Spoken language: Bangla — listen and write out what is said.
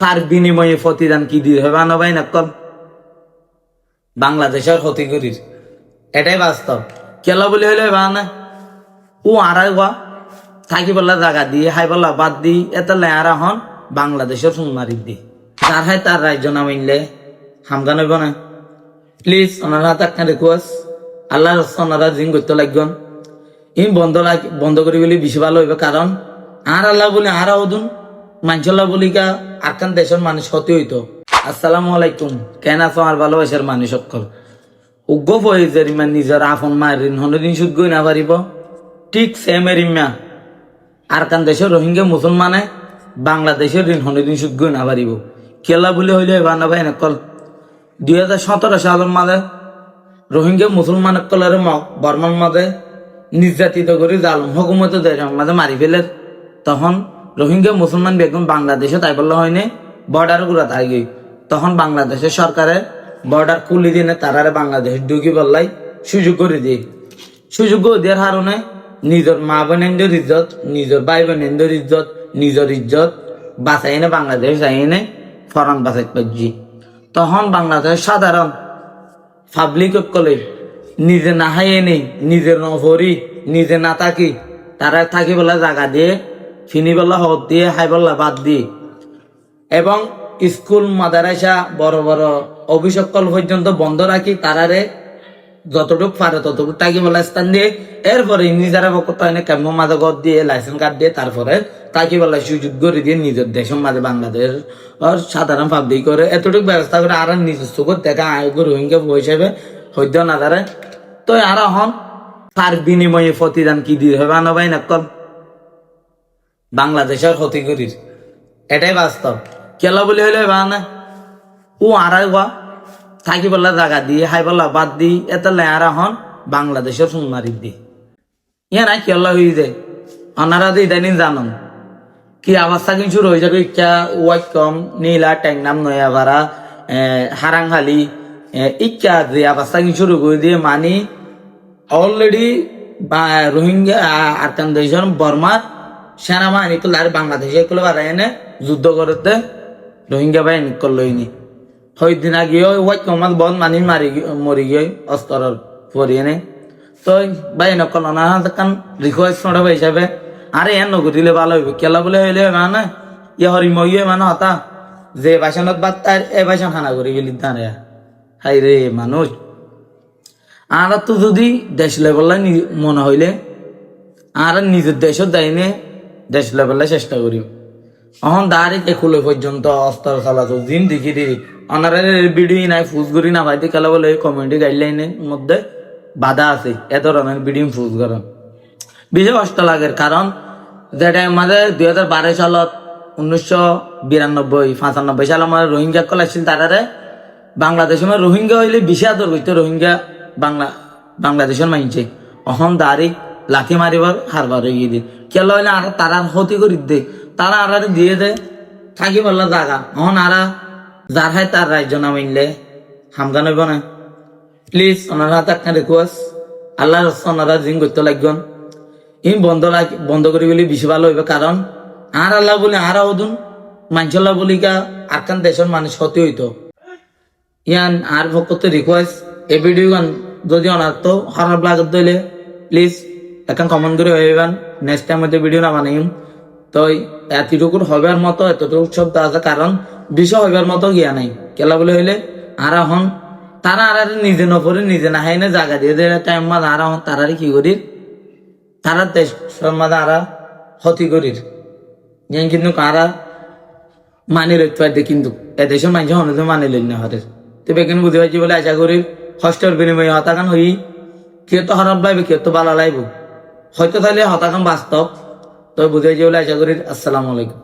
তার বিনিময়ে প্রতিদান কি দিয়ে হবে? আনো ভাই নকল বাংলাদেশের ক্ষতি করির। এটাই বাস্তব। কেলা বলে হইলে বা না ও আড়াই গা। থাকি বললা জায়গা দিয়ে হাই বললা বাদ দি, এত লেয়ারা হন বাংলাদেশের ফোন মারি দি। তার হাই তার রাজ্য নাম মাইনলে হামগান হইব না। প্লিজ হাতে একটা রিকোয়েস্ট আল্লাহ ওনারা জিং করতে লাগবেন। ইন বন্ধ লাগ বন্ধ করি বলি বেশি ভালো হইবে। কারণ আর আল্লাহ বলি আর ওদুন মানসল্লাহ বলি কা আরকান দেশের মানুষ হতে হইতো। আসসালামু আলাইকুম। কেন আছো আর ভালোবাসার মানুষ সকল? উগ্র হয়ে ইমান নিজের আপন মায়ের ঋণ হনদিন সুদ গই না পারিব ঠিক সেম এরিমা আরকান দেশের রোহিঙ্গা মুসলমানে বাংলাদেশের ঋণ হনদিন সুদ গই না পারিব কেলা বলে হইলে এবার না ভাই নকল দুই হাজার সতেরো সালের মাঝে রোহিঙ্গা মুসলমান কলের বর্মান মাঝে নির্যাতিত করে জালম হকুমত দেশের মাঝে মারি ফেলে। তখন রোহিঙ্গা মুসলমান বেগম বাংলাদেশে তাই বললে, হয়নি বর্ডারগুলা তাই তখন বাংলাদেশের সরকারে বর্ডার খুলি দিনে তারারে বাংলাদেশ ঢুকি বললাই, সুযোগ করে দিয়ে সুযোগ দেওয়ার কারণে নিজের মা বোনের ইজ্জত, নিজের ভাই বোনের ইজ্জত, নিজের ইজ্জত বাঁচাই এনে বাংলাদেশ যাই এনে ফরান বাঁচাই পাচ্ছি তখন বাংলাদেশ সাধারণ পাবলিক কলে নিজে না হাইয়ে নেই, নিজে নভরি নিজে না থাকি, তারা থাকি বলে জায়গা দিয়ে ফিনি বলা হক দিয়ে হাই বলা বাদ দিয়ে। এবং স্কুল মাদারাসা বড় বড় অভিষেকল পর্যন্ত বন্ধ রাখি, তারারে যতটুকু পারে ততটুকু টাকি বলা স্থান দিয়ে, এরপরে নিজেরা বকত এনে ক্যাম্প মাঝে ঘর দিয়ে লাইসেন্স কার্ড দিয়ে, তারপরে তাকি বলা সুযোগ করে দিয়ে নিজের দেশের মাঝে বাংলাদেশ আর সাধারণ পাবলিক করে এতটুকু ব্যবস্থা করে আর নিজস্ব করে দেখা আয়োগ রোহিঙ্গা হিসেবে হইতে না তারে। তো আর হন, তার বিনিময়ে প্রতিদান কি দিয়ে হবে আনো ভাই নকল বাংলাদেশের ক্ষতি করির। এটাই বাস্তব। কেলা বলে হইলে বা না? ও আড়াই গা থাকি বললা জায়গা দিয়ে হাই বললা বাদ দি, এত লেয়ারা হন বাংলাদেশের ফোন মারি দি। ইয়া না কেলা হয়ে যায় অনারা দিয়ে ইদানিং জানন। কি অবস্থা কিন্তু রয়ে যাবে? ইচ্ছা ওয়াইট কম, নীলা, ট্যাংনাম নয়া ভাড়া হারাংহালি ইচ্ছা যে অবস্থা কিন্তু শুরু দিয়ে মানি। অলরেডি রোহিঙ্গা আরকান দেশের বর্মার সেনাবাহিনী তো আর বাংলাদেশে এগুলো বাড়াই এনে যুদ্ধ করতে রোহিঙ্গা বাহিনী করলইনি। হয় দিন আগে ওই কমাল বন মানি মারি মরি গিয়ে অস্তরের পরি এনে তো বাই নকল না কান রিকোয়েস্ট নড়াবে হিসাবে আরে এন নগরিলে ভালো হইবে, কেলা বলে হইলে মানে? ইয়ে হরি মইয়ে মানে হতা? যে বাসনত বাদ তার এ বাসন খানা করি গেলি তারে। হাই রে মানুষ। আর তো যদি দেশ লেভেলে মনে হইলে, আর নিজের দেশের দায়নে। দেশ লেভেলে চেষ্টা করি। অহন দাঁড়ি একুলে পর্যন্ত অস্তর চালাতো দিন দেখি দি অনারে ভিডিও নাই, ফুজ করি না ভাইতে খেলা বলে কমিউনিটি গাইডলাইনের মধ্যে বাধা আছে। এ ধরনের ভিডিও ফুজ করেন বিশেষ কষ্ট লাগে কারণ যেটা আমাদের দুই হাজার বারো সালত উনিশশো বিরানব্বই পঁচানব্বই সালে আমার রোহিঙ্গা কল আসছিল তারারে বাংলাদেশের মানে রোহিঙ্গা হইলে বেশি আদর করতো রোহিঙ্গা বাংলা বাংলাদেশের মানছে অহন দাঁড়ি লাথি মারিবার হারবার হয়ে দিয়ে কেলা হইলে আর তারা ক্ষতি করি দে, তারা আর দিয়ে দে। থাকি বললা জাগা। অহন আরা যার হয় তার রাজ্য না মানলে হামগান হইব না। প্লিজ ওনারা একটা রিকোয়েস্ট আল্লাহ ওনারা জিং করতে লাগবেন। ইন বন্ধ লাগ, বন্ধ করি বলি বেশি ভালো হইবে কারণ আর আল্লাহ বলি আর ওদুন মানসল্লাহ বলি কা আরকান দেশের মানুষ হতে। হইতো ইয়ান আর ভক্ত রিকোয়েস্ট এই ভিডিও গান যদি অনার তো খারাপ লাগে দিলে প্লিজ এখন কমেন্ট করে হইবেন। নেক্সট টাইম হয়তো ভিডিও বানাইম। তো এতটুকুর হবার মতো এতটুকু শব্দ আছে কারণ, বিষয় হইবার মতো গিয়া নাই। কেলা বলে হইলে, আর এখন তারা আর নিজে নপরে নিজে না হাইনে জায়গা দিয়ে দেয়। টাইম মাঝে আর এখন তারারে কি করির? তারা দেশ মাঝে আরা ক্ষতি করির। যেন কিন্তু কারা মানি লইতে পারবে কিন্তু এদেশের মানুষ অনেক মানি লই না হরে। তো বেকেন বুঝতে পারছি বলে, আশা করি হস্টের বিনিময় হতাকান হই। কেউ তো খারাপ লাগবে কেউ তো ভালো লাগবে হয়তো তাহলে হতাকাম বাস্তব তো বুঝে যে বলে আশা করি আসসালামু আলাইকুম।